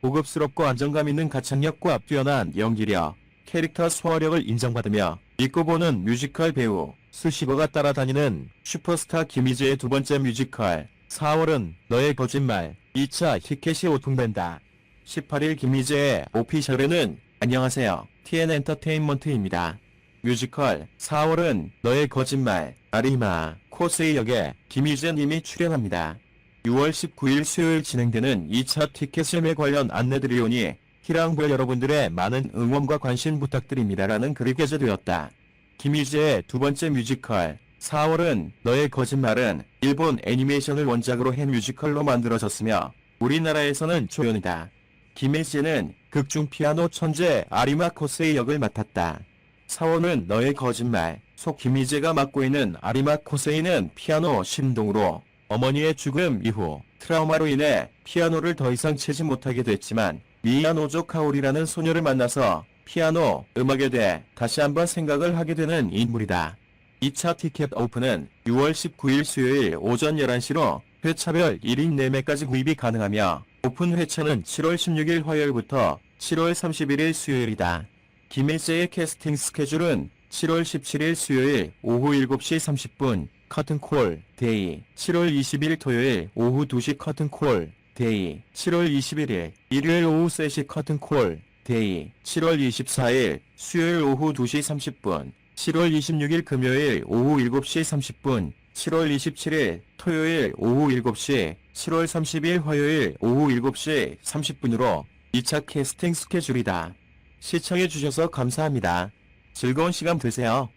고급스럽고 안정감 있는 가창력과 뛰어난 연기력, 캐릭터 소화력을 인정받으며 믿고 보는 뮤지컬 배우 수식어가 따라다니는 슈퍼스타 김희재의 두 번째 뮤지컬 4월은 너의 거짓말 2차 티켓이 오픈된다. 18일 김희재의 오피셜에는 안녕하세요. TN 엔터테인먼트입니다. 뮤지컬 4월은 너의 거짓말 아리마 코스의 역에 김희재 님이 출연합니다. 6월 19일 수요일 진행되는 2차 티켓 실매 관련 안내들이 오니 희랑별 여러분들의 많은 응원과 관심 부탁드립니다라는 글이 게재되었다. 김희재의 두 번째 뮤지컬 4월은 너의 거짓말은 일본 애니메이션을 원작으로 한 뮤지컬로 만들어졌으며 우리나라에서는 초연이다. 김혜재는 극중 피아노 천재 아리마 코스의 역을 맡았다. 사원은 너의 거짓말. 속 김희재가 맡고 있는 아리마 코세이는 피아노 신동으로 어머니의 죽음 이후 트라우마로 인해 피아노를 더 이상 치지 못하게 됐지만 미야 노조 카오리라는 소녀를 만나서 피아노 음악에 대해 다시 한번 생각을 하게 되는 인물이다. 2차 티켓 오픈은 6월 19일 수요일 오전 11시로 회차별 1인 4매까지 구입이 가능하며 오픈 회차는 7월 16일 화요일부터 7월 31일 수요일이다. 김일재의 캐스팅 스케줄은 7월 17일 수요일 오후 7시 30분 커튼콜 데이 7월 20일 토요일 오후 2시 커튼콜 데이 7월 21일 일요일 오후 3시 커튼콜 데이 7월 24일 수요일 오후 2시 30분 7월 26일 금요일 오후 7시 30분 7월 27일 토요일 오후 7시 7월 30일 화요일 오후 7시 30분으로 2차 캐스팅 스케줄이다. 시청해주셔서 감사합니다. 즐거운 시간 되세요.